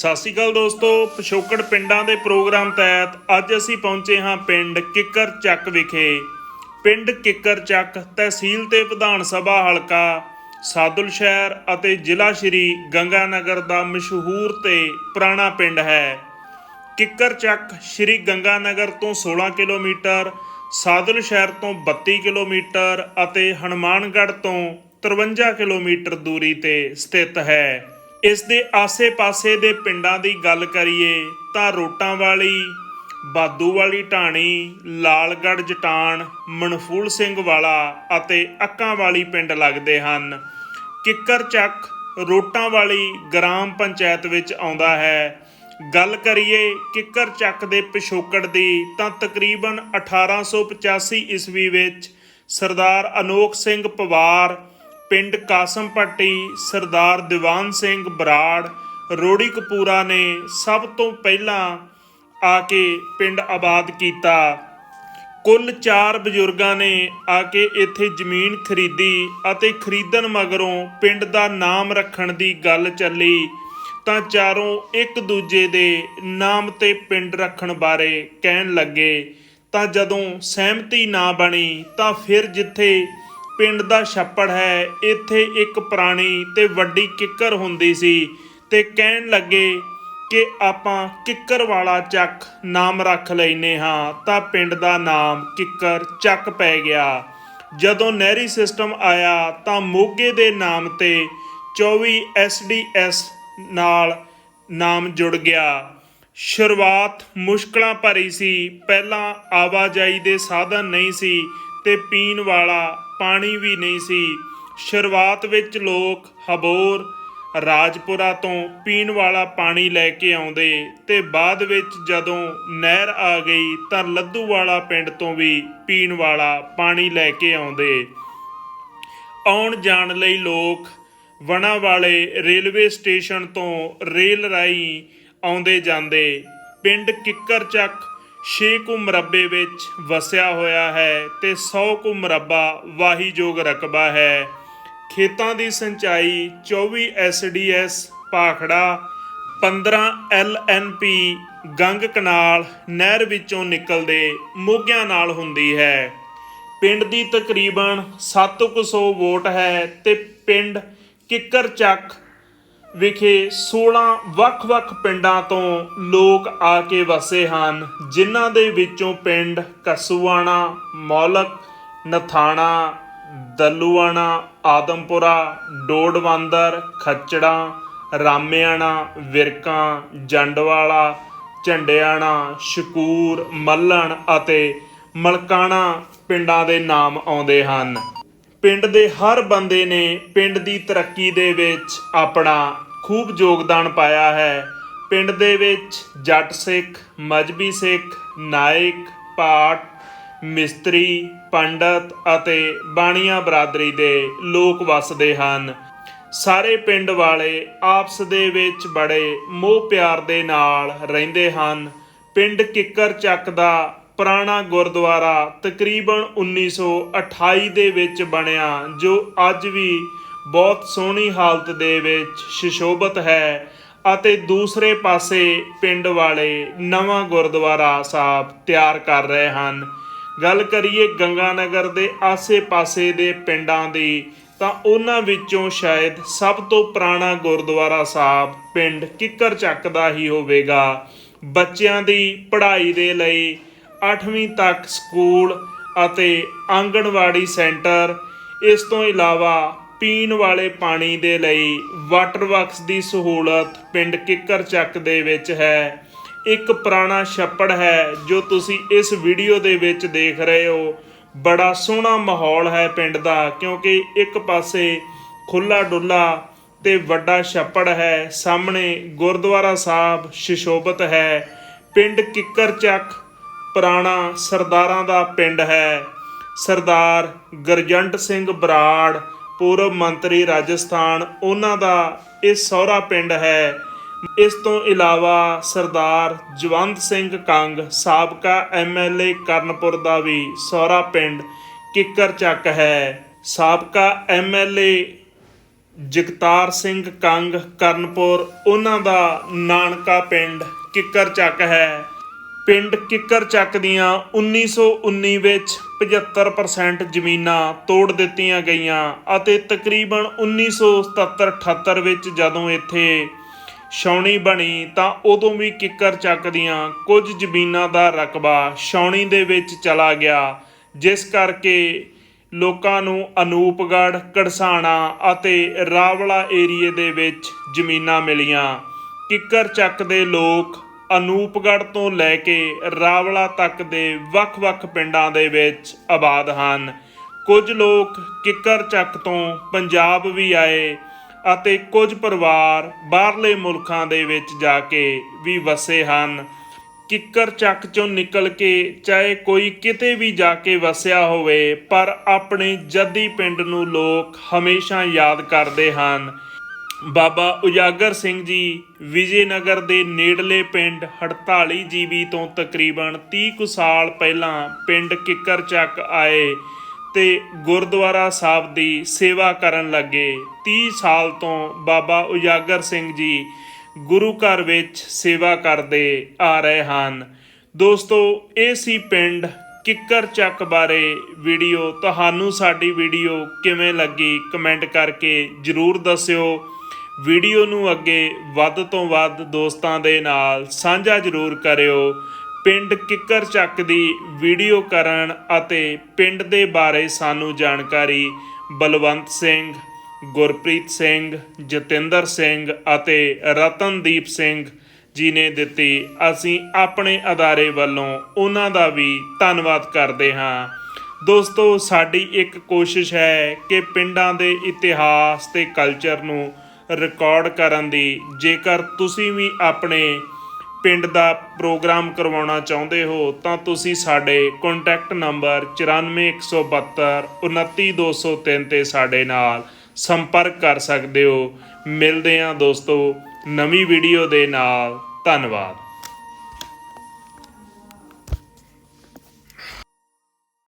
ਸਤਿ ਸ਼੍ਰੀ ਅਕਾਲ ਦੋਸਤੋ, ਪਿਛੋਕੜ ਪਿੰਡਾਂ ਦੇ ਪ੍ਰੋਗਰਾਮ ਤਹਿਤ ਅੱਜ ਅਸੀਂ ਪਹੁੰਚੇ ਹਾਂ ਪਿੰਡ ਕਿੱਕਰ ਚੱਕ ਵਿਖੇ। ਪਿੰਡ ਕਿੱਕਰ ਚੱਕ ਤਹਿਸੀਲ ਤੇ ਵਿਧਾਨ ਸਭਾ ਹਲਕਾ ਸਾਦੁਲ ਸ਼ਹਿਰ ਅਤੇ ਜ਼ਿਲ੍ਹਾ ਸ਼੍ਰੀ ਗੰਗਾਨਗਰ ਦਾ ਮਸ਼ਹੂਰ ਤੇ ਪੁਰਾਣਾ ਪਿੰਡ ਹੈ। ਕਿੱਕਰ ਚੱਕ ਸ਼੍ਰੀ ਗੰਗਾਨਗਰ ਤੋਂ 16 ਕਿਲੋਮੀਟਰ, ਸਾਦੁਲ ਸ਼ਹਿਰ ਤੋਂ 32 ਕਿਲੋਮੀਟਰ ਅਤੇ ਹਨੂਮਾਨਗੜ੍ਹ ਤੋਂ 53 ਕਿਲੋਮੀਟਰ ਦੂਰੀ ਤੇ ਸਥਿਤ ਹੈ। ਇਸ ਦੇ ਆਸੇ-ਪਾਸੇ ਦੇ ਪਿੰਡਾਂ ਦੀ ਗੱਲ ਕਰੀਏ ਤਾਂ ਰੋਟਾਂ ਵਾਲੀ, ਬਾਦੂ ਵਾਲੀ ਢਾਣੀ, ਲਾਲਗੜ੍ਹ ਜਟਾਨ ਮਨਫੂਲ ਸਿੰਘ ਵਾਲਾ ਅਤੇ ਅੱਕਾਂ ਵਾਲੀ ਪਿੰਡ ਲੱਗਦੇ ਹਨ। ਕਿੱਕਰ ਚੱਕ ਰੋਟਾਂ ਵਾਲੀ ਗ੍ਰਾਮ ਪੰਚਾਇਤ ਵਿੱਚ ਆਉਂਦਾ ਹੈ। ਗੱਲ ਕਰੀਏ ਕਿੱਕਰ ਚੱਕ ਦੇ ਪਿਛੋਕੜ ਦੀ ਤਾਂ ਤਕਰੀਬਨ 1885 ਈਸਵੀ ਵਿੱਚ ਸਰਦਾਰ ਅਨੋਖ ਸਿੰਘ ਪਵਾਰ ਪਿੰਡ ਕਾਸਮ ਕਾਸਮਪੱਟੀ, ਸਰਦਾਰ ਦੀਵਾਨ ਸਿੰਘ ਬਰਾੜ, ਰੋੜੀ ਕਪੂਰਾ ਨੇ ਸਭ ਤੋਂ ਪਹਿਲਾਂ ਆ ਕੇ ਪਿੰਡ ਆਬਾਦ ਕੀਤਾ। ਕੁੱਲ 4 ਬਜ਼ੁਰਗਾਂ ਨੇ ਆ ਕੇ ਇੱਥੇ ਜ਼ਮੀਨ ਖਰੀਦੀ ਅਤੇ ਖਰੀਦਣ ਮਗਰੋਂ ਪਿੰਡ ਦਾ ਨਾਮ ਰੱਖਣ ਦੀ ਗੱਲ ਚੱਲੀ। ਤਾਂ ਚਾਰੋਂ ਇੱਕ ਦੂਜੇ ਦੇ ਨਾਮ ਤੇ ਪਿੰਡ ਰੱਖਣ ਬਾਰੇ ਕਹਿਣ ਲੱਗੇ। ਤਾਂ ਜਦੋਂ ਸਹਿਮਤੀ ਨਾ ਬਣੀ ਤਾਂ ਫਿਰ ਜਿੱਥੇ ਪਿੰਡ ਦਾ ਛੱਪੜ ਹੈ। ਇੱਥੇ ਇੱਕ ਪੁਰਾਣੀ ਤੇ ਵੱਡੀ ਕਿੱਕਰ ਹੁੰਦੀ ਸੀ ਤੇ ਕਹਿਣ ਲੱਗੇ ਕਿ ਆਪਾਂ ਕਿੱਕਰ ਵਾਲਾ ਚੱਕ ਨਾਮ ਰੱਖ ਲੈਨੇ ਹਾਂ ਤਾਂ ਪਿੰਡ ਦਾ ਨਾਮ ਕਿੱਕਰ ਚੱਕ ਪੈ ਗਿਆ। ਜਦੋਂ ਨਹਿਰੀ ਸਿਸਟਮ ਆਇਆ ਤਾਂ ਮੋਗੇ ਦੇ ਨਾਮ ਤੇ 24 ਐਸਡੀਐਸ ਨਾਲ ਨਾਮ ਜੁੜ ਗਿਆ। ਸ਼ੁਰੂਆਤ ਮੁਸ਼ਕਲਾਂ ਭਰੀ ਸੀ। ਪਹਿਲਾਂ ਆਵਾਜਾਈ ਦੇ ਸਾਧਨ ਨਹੀਂ ਸੀ। ਤੇ ਪੀਣ ਵਾਲਾ ਪਾਣੀ ਵੀ ਨਹੀਂ ਸੀ। ਸ਼ੁਰੂਆਤ ਵਿੱਚ ਲੋਕ ਹਬੋਰ ਰਾਜਪੁਰਾ ਤੋਂ ਪੀਣ ਵਾਲਾ ਪਾਣੀ ਲੈ ਕੇ ਆਉਂਦੇ ਤੇ ਬਾਅਦ ਵਿੱਚ ਜਦੋਂ ਨਹਿਰ ਆ ਗਈ ਤਾਂ ਲੱਦੂ ਵਾਲਾ ਪਿੰਡ ਤੋਂ ਵੀ ਪੀਣ ਵਾਲਾ ਪਾਣੀ ਲੈ ਕੇ ਆਉਂਦੇ। ਆਉਣ ਜਾਣ ਲਈ ਲੋਕ ਵਣਾ ਵਾਲੇ ਰੇਲਵੇ ਸਟੇਸ਼ਨ ਤੋਂ ਰੇਲ ਰਾਹੀਂ ਆਉਂਦੇ ਜਾਂਦੇ। ਪਿੰਡ ਕਿੱਕਰਚੱਕ 6 ਕੁ ਮਰੱਬੇ ਵਿੱਚ ਵਸਿਆ ਹੋਇਆ ਹੈ ਤੇ 100 ਕੁ ਮਰੱਬਾ ਵਾਹੀਯੋਗ ਰਕਬਾ ਹੈ। ਖੇਤਾਂ ਦੀ ਸਿੰਚਾਈ 24 ਐਸਡੀਐਸ ਪਾਖੜਾ 15 ਐਲਐਨਪੀ ਗੰਗ ਕਨਾਲ, ਨਹਿਰ ਵਿੱਚੋਂ ਨਿਕਲਦੇ ਮੋਗਿਆਂ ਨਾਲ ਹੁੰਦੀ ਹੈ। ਪਿੰਡ ਦੀ ਤਕਰੀਬਨ 700 ਵੋਟ ਹੈ ਤੇ ਪਿੰਡ ਕਿੱਕਰ ਚੱਕ ਵਿਖੇ 16 ਵੱਖ-ਵੱਖ ਪਿੰਡਾਂ ਤੋਂ ਲੋਕ ਆ ਕੇ ਵਸੇ ਹਨ, ਜਿਨ੍ਹਾਂ ਦੇ ਵਿੱਚੋਂ ਪਿੰਡ ਕਸੂਆਣਾ, ਮੌਲਕ, ਨਥਾਣਾ, ਦਲੂਆਣਾ, ਆਦਮਪੁਰਾ, ਡੋਡਵੰਦਰ, ਖੱਚੜਾ, ਰਾਮਿਆਣਾ, ਵਿਰਕਾਂ, ਜੰਡਵਾਲਾ, ਝੰਡਿਆਣਾ, ਸ਼ਕੂਰ, ਮੱਲਣ ਅਤੇ ਮਲਕਾਣਾ ਪਿੰਡਾਂ ਦੇ ਨਾਮ ਆਉਂਦੇ ਹਨ। ਪਿੰਡ ਦੇ ਹਰ ਬੰਦੇ ਨੇ ਪਿੰਡ ਦੀ ਤਰੱਕੀ ਦੇ ਵਿੱਚ ਆਪਣਾ ਖੂਬ ਯੋਗਦਾਨ ਪਾਇਆ ਹੈ। ਪਿੰਡ ਦੇ ਵਿੱਚ ਜੱਟ ਸਿੱਖ, ਮਜਬੀ ਸਿੱਖ, ਨਾਇਕ ਪਾਟ ਮਿਸਤਰੀ, ਪੰਡਤ ਅਤੇ ਬਾਣੀਆਂ ਬਰਾਦਰੀ ਦੇ ਲੋਕ ਵੱਸਦੇ ਹਨ। ਸਾਰੇ ਪਿੰਡ ਵਾਲੇ ਆਪਸ ਦੇ ਵਿੱਚ ਬੜੇ ਮੋਹ ਪਿਆਰ ਦੇ ਨਾਲ ਰਹਿੰਦੇ ਹਨ। ਪਿੰਡ ਕਿੱਕਰ ਚੱਕ ਦਾ ਪੁਰਾਣਾ ਗੁਰਦੁਆਰਾ ਤਕਰੀਬਨ 1928 ਦੇ ਵਿੱਚ ਬਣਿਆ, ਜੋ ਅੱਜ ਵੀ ਬਹੁਤ ਸੋਹਣੀ ਹਾਲਤ ਦੇ ਵਿੱਚ ਸ਼ਿਸ਼ੋਭਤ ਹੈ ਅਤੇ ਦੂਸਰੇ ਪਾਸੇ ਪਿੰਡ ਵਾਲੇ ਨਵਾਂ ਗੁਰਦੁਆਰਾ ਸਾਹਿਬ ਤਿਆਰ ਕਰ ਰਹੇ ਹਨ। ਗੱਲ ਕਰੀਏ ਗੰਗਾਨਗਰ ਦੇ ਆਸੇ-ਪਾਸੇ ਦੇ ਪਿੰਡਾਂ ਦੀ, ਤਾਂ ਉਹਨਾਂ ਵਿੱਚੋਂ ਸ਼ਾਇਦ ਸਭ ਤੋਂ ਪੁਰਾਣਾ ਗੁਰਦੁਆਰਾ ਸਾਹਿਬ ਪਿੰਡ ਕਿੱਕਰ ਚੱਕ ਦਾ ਹੀ ਹੋਵੇਗਾ। ਬੱਚਿਆਂ ਦੀ ਪੜ੍ਹਾਈ ਦੇ ਲਈ 8ਵੀਂ ਤੱਕ ਸਕੂਲ ਅਤੇ ਆਂਗਣਵਾੜੀ ਸੈਂਟਰ, ਇਸ ਤੋਂ ਇਲਾਵਾ ਪੀਣ ਵਾਲੇ ਪਾਣੀ ਦੇ ਲਈ ਵਾਟਰ ਵਰਕਸ ਦੀ ਸਹੂਲਤ ਪਿੰਡ ਕਿੱਕਰ ਚੱਕ ਦੇ ਵਿੱਚ ਹੈ। ਇੱਕ ਪੁਰਾਣਾ ਛੱਪੜ ਹੈ ਜੋ ਤੁਸੀਂ ਇਸ ਵੀਡੀਓ ਦੇ ਵਿੱਚ ਦੇਖ ਰਹੇ ਹੋ। ਬੜਾ ਸੋਹਣਾ ਮਾਹੌਲ ਹੈ ਪਿੰਡ ਦਾ, ਕਿਉਂਕਿ ਇੱਕ ਪਾਸੇ ਖੁੱਲਾ ਡੁੱਲਾ ਤੇ ਵੱਡਾ ਛੱਪੜ ਹੈ, ਸਾਹਮਣੇ ਗੁਰਦੁਆਰਾ ਸਾਹਿਬ ਸ਼ਿਸ਼ੋਭਤ ਹੈ। ਪਿੰਡ ਕਿੱਕਰ ਚੱਕ ਪੁਰਾਣਾ ਸਰਦਾਰਾਂ ਦਾ ਪਿੰਡ ਹੈ। ਸਰਦਾਰ ਗਰਜੰਟ ਸਿੰਘ ਬਰਾੜ ਪੂਰਬ ਮੰਤਰੀ ਰਾਜਸਥਾਨ, ਉਹਨਾਂ ਦਾ ਇਹ ਸਹੁਰਾ ਪਿੰਡ ਹੈ। ਇਸ ਤੋਂ ਇਲਾਵਾ ਸਰਦਾਰ ਜਵੰਤ ਸਿੰਘ ਕੰਗ, ਸਾਬਕਾ ਐਮਐਲਏ ਕਰਨਪੁਰ ਦਾ ਵੀ ਸਹੁਰਾ ਪਿੰਡ ਕਿੱਕਰ ਚੱਕ ਹੈ। ਸਾਬਕਾ ਐਮਐਲਏ ਜਗਤਾਰ ਸਿੰਘ ਕੰਗ, ਕਰਨਪੁਰ, ਉਹਨਾਂ ਦਾ ਨਾਨਕਾ ਪਿੰਡ ਕਿੱਕਰ ਚੱਕ ਹੈ। ਪਿੰਡ ਕਿੱਕਰ ਚੱਕ ਦੀਆਂ 1919 ਵਿੱਚ 75% ਜ਼ਮੀਨਾਂ ਤੋੜ ਦਿੱਤੀਆਂ ਗਈਆਂ ਅਤੇ ਤਕਰੀਬਨ 1977-78 ਵਿੱਚ ਜਦੋਂ ਇੱਥੇ ਛਾਉਣੀ ਬਣੀ ਤਾਂ ਉਦੋਂ ਵੀ ਕਿੱਕਰ ਚੱਕ ਦੀਆਂ ਕੁਝ ਜ਼ਮੀਨਾਂ ਦਾ ਰਕਬਾ ਛਾਉਣੀ ਦੇ ਵਿੱਚ ਚਲਾ ਗਿਆ, ਜਿਸ ਕਰਕੇ ਲੋਕਾਂ ਨੂੰ ਅਨੂਪਗੜ੍ਹ ਕੜਸਾਣਾ ਅਤੇ ਰਾਵਲਾ ਏਰੀਏ ਦੇ ਵਿੱਚ ਜ਼ਮੀਨਾਂ ਮਿਲੀਆਂ। ਕਿੱਕਰ ਚੱਕ ਦੇ ਲੋਕ ਅਨੂਪਗੜ੍ਹ ਤੋਂ ਲੈ ਕੇ ਰਾਵਲਾ ਤੱਕ ਦੇ ਵੱਖ-ਵੱਖ ਪਿੰਡਾਂ ਦੇ ਵਿੱਚ ਆਬਾਦ ਹਨ। ਕੁਝ ਲੋਕ ਕਿੱਕਰ ਚੱਕ ਤੋਂ ਪੰਜਾਬ ਵੀ ਆਏ ਅਤੇ ਕੁਝ ਪਰਿਵਾਰ ਬਾਹਰਲੇ ਮੁਲਕਾਂ ਦੇ ਵਿੱਚ ਜਾ ਕੇ ਵੀ ਵਸੇ ਹਨ। ਕਿੱਕਰ ਚੱਕ ਚੋਂ ਨਿਕਲ ਕੇ ਚਾਹੇ ਕੋਈ ਕਿਤੇ ਵੀ ਜਾ ਕੇ ਵਸਿਆ ਹੋਵੇ, ਪਰ ਆਪਣੇ ਜੱਦੀ ਪਿੰਡ ਨੂੰ ਲੋਕ ਹਮੇਸ਼ਾ ਯਾਦ ਕਰਦੇ ਹਨ। ਬਾਬਾ ਉਜਾਗਰ ਸਿੰਘ ਜੀ ਵਿਜੇਨਗਰ ਦੇ ਨੇੜਲੇ ਪਿੰਡ 48 ਜੀਬੀ ਤੋਂ ਤਕਰੀਬਨ 30 ਕੁ ਸਾਲ ਪਹਿਲਾਂ ਪਿੰਡ ਕਿੱਕਰ ਚੱਕ ਆਏ ਤੇ ਗੁਰਦੁਆਰਾ ਸਾਹਿਬ ਦੀ ਸੇਵਾ ਕਰਨ ਲੱਗੇ। 30 ਸਾਲ ਤੋਂ ਬਾਬਾ ਉਜਾਗਰ ਸਿੰਘ ਜੀ ਗੁਰੂ ਘਰ ਵਿੱਚ ਸੇਵਾ ਕਰਦੇ ਆ ਰਹੇ ਹਨ। ਦੋਸਤੋ, ਇਹ ਸੀ ਪਿੰਡ ਕਿੱਕਰ ਚੱਕ ਬਾਰੇ ਵੀਡੀਓ। ਤੁਹਾਨੂੰ ਸਾਡੀ ਵੀਡੀਓ ਕਿਵੇਂ ਲੱਗੀ ਕਮੈਂਟ ਕਰਕੇ ਜਰੂਰ ਦੱਸਿਓ। ਵੀਡੀਓ ਨੂੰ ਅੱਗੇ ਵੱਧ ਤੋਂ ਵੱਧ ਦੋਸਤਾਂ ਦੇ ਨਾਲ ਸਾਂਝਾ ਜਰੂਰ ਕਰਿਓ। ਪਿੰਡ ਕਿੱਕਰ ਚੱਕ ਦੀ ਵੀਡੀਓ ਕਰਨ ਅਤੇ ਪਿੰਡ ਦੇ ਬਾਰੇ ਸਾਨੂੰ ਜਾਣਕਾਰੀ ਬਲਵੰਤ ਸਿੰਘ, ਗੁਰਪ੍ਰੀਤ ਸਿੰਘ, ਜਤਿੰਦਰ ਸਿੰਘ ਅਤੇ ਰਤਨਦੀਪ ਸਿੰਘ ਜੀ ਨੇ ਦਿੱਤੀ। ਅਸੀਂ ਆਪਣੇ ਅਦਾਰੇ ਵੱਲੋਂ ਉਹਨਾਂ ਦਾ ਵੀ ਧੰਨਵਾਦ ਕਰਦੇ ਹਾਂ। ਦੋਸਤੋ, ਸਾਡੀ ਇੱਕ ਕੋਸ਼ਿਸ਼ ਹੈ ਕਿ ਪਿੰਡਾਂ ਦੇ ਇਤਿਹਾਸ ਤੇ ਕਲਚਰ ਨੂੰ ਰਿਕਾਰਡ ਕਰਨ ਦੀ, ਜੇਕਰ ਤੁਸੀਂ ਵੀ ਆਪਣੇ ਪਿੰਡ ਦਾ ਪ੍ਰੋਗਰਾਮ ਕਰਵਾਉਣਾ ਚਾਹੁੰਦੇ ਹੋ, ਤਾਂ ਤੁਸੀਂ ਸਾਡੇ ਕੰਟੈਕਟ ਨੰਬਰ 94172 29203 ਤੇ ਸਾਡੇ ਨਾਲ ਸੰਪਰਕ ਕਰ ਸਕਦੇ ਹੋ। ਮਿਲਦੇ ਹਾਂ ਦੋਸਤੋ, ਨਵੀਂ ਵੀਡੀਓ ਦੇ ਨਾਲ। ਧੰਨਵਾਦ।